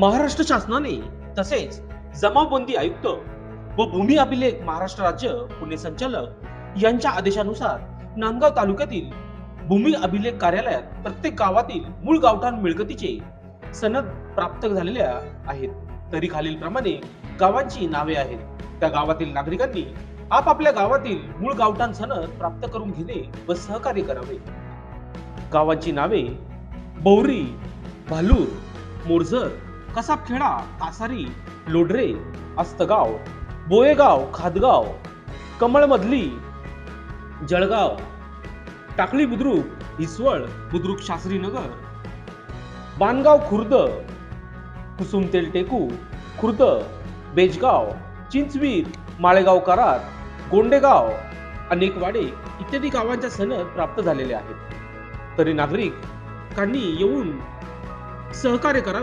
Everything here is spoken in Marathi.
महाराष्ट्र शासनाने तसेच जमावबंदी आयुक्त व भूमी अभिलेख महाराष्ट्र राज्य पुणे संचालक यांच्या आदेशानुसार नांदगाव तालुक्यातील भूमी अभिलेख कार्यालयात प्रत्येक गावातील मूळ गावठाण मिळकतीचे सनद प्राप्त झालेल्या आहेत. तरी खालील प्रमाणे गावांची नावे आहेत. त्या गावातील नागरिकांनी आपापल्या गावातील मूळ गावठाण सनद प्राप्त करून घेणे व सहकार्य करावे. गावांची नावे बौरी भालूर मोरझर कसाबखेडा कासारी लोढरे अस्तगाव बोयेगाव खादगाव कमळमधली जळगाव टाकळी बुद्रुक हिसवळ बुद्रुक शास्त्रीनगर बानगाव खुर्द कुसुमतेल टेकू खुर्द बेजगाव चिंचवीर माळेगाव करार गोंडेगाव अनेकवाडे इत्यादी गावांच्या सनद प्राप्त झालेले आहेत. तरी नागरिकांनी येऊन सहकार्य करावे.